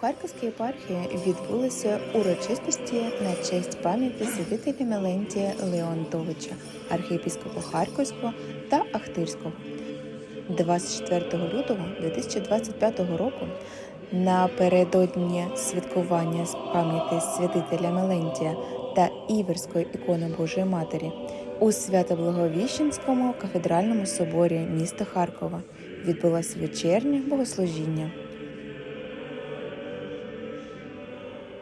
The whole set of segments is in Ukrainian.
Харківській єпархії відбулися урочистості на честь пам'яті святителя Мелентія Леонтовича, архієпіскопа Харківського та Ахтирського. 24 лютого 2025 року напередодні святкування з пам'яті святителя Мелентія та Іверської ікони Божої Матері у Свято-Благовіщенському кафедральному соборі міста Харкова відбулося вечірнє богослужіння.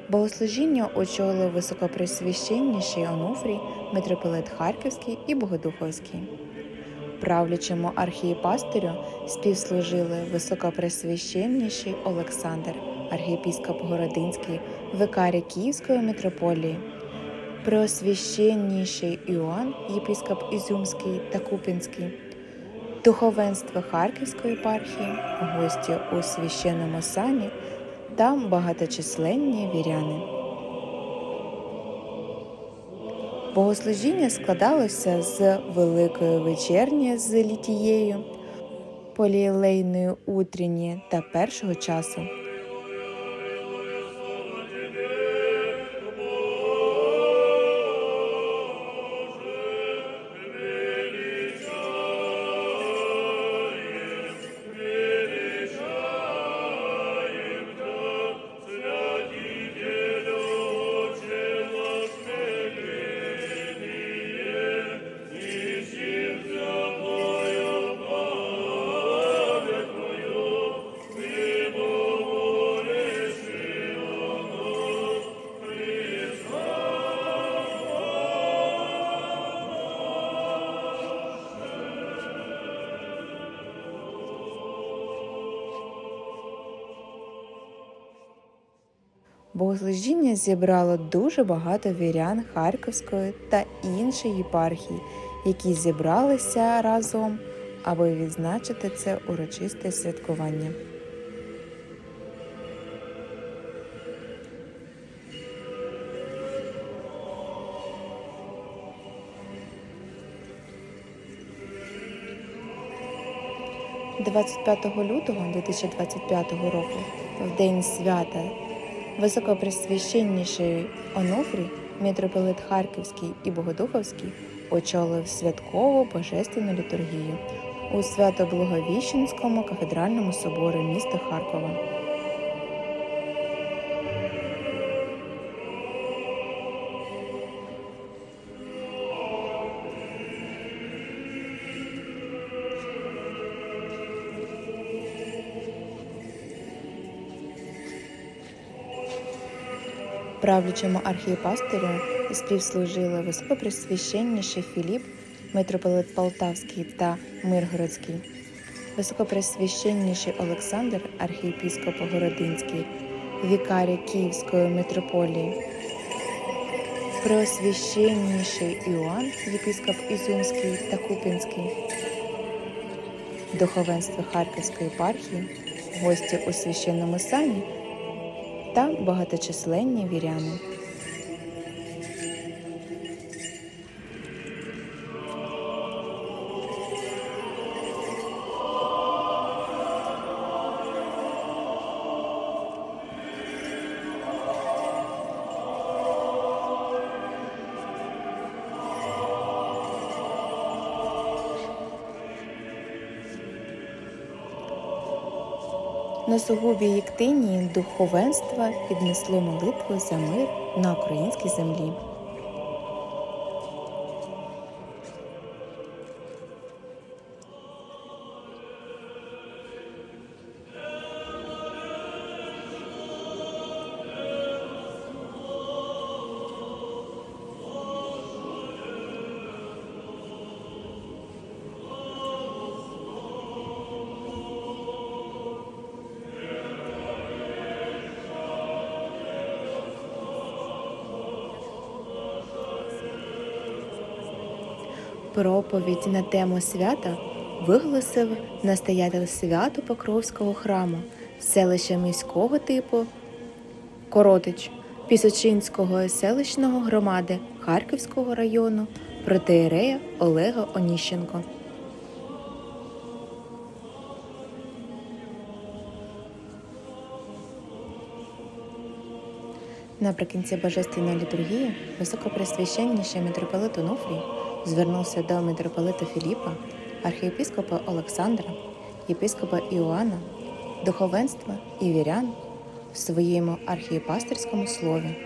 Богослужіння очолив високопресвященніший Онуфрій, митрополит Харківський і Богодуховський. Правлячому архієпастирю співслужили високопресвященніший Олександр, архієпіскоп Городинський, викарій Київської митрополії, преосвященніший Іоанн, єпіскоп Ізюмський та Купінський, духовенство Харківської єпархії, гості у священному сані та багаточисленні віряни. Богослужіння складалося з великої вечерні з літією, полілейної утріні та першого часу. Богослужіння зібрало дуже багато вірян Харківської та іншої єпархії, які зібралися разом, аби відзначити це урочисте святкування. – 25 лютого 2025 року, в день свята Високопресвященніший Онуфрій, митрополит Харківський і Богодуховський очолив святкову божественну літургію у Свято-Благовіщенському кафедральному соборі міста Харкова. Правлячому архієпастирю співслужили високопресвященніший Філіп, митрополит Полтавський та Миргородський, високопресвященніший Олександр, архієпіскоп Городинський, вікарій Київської митрополії, преосвященніший Іоанн, єпіскоп Ізюмський та Купінський, духовенство Харківської єпархії, гості у священному сані та багаточисленні віряни. На сугубій Єктинії духовенства піднесло молитву за мир на українській землі. Проповідь на тему свята виголосив настоятель свято Покровського храму, селища міського типу Коротич Пісочинського селищного громади Харківського району протеєрея Олега Оніщенко. Наприкінці божественної літургії високопресвященніший митрополит Онуфрій звернувся до митрополита Філіпа, архієпископа Олександра, єпископа Іоанна, духовенства і вірян в своєму архієпастерському слові.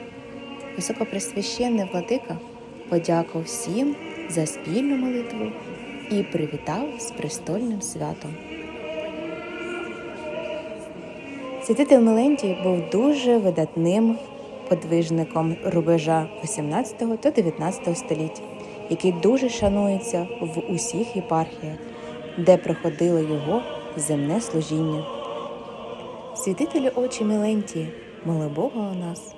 Високопресвященний владика подякував всім за спільну молитву і привітав з престольним святом. Святитель Мелентій був дуже видатним подвижником рубежа 18 та 19 століть, який дуже шанується в усіх єпархіях, де проходило його земне служіння. світителі, очі Мелентії, моли Бога у нас.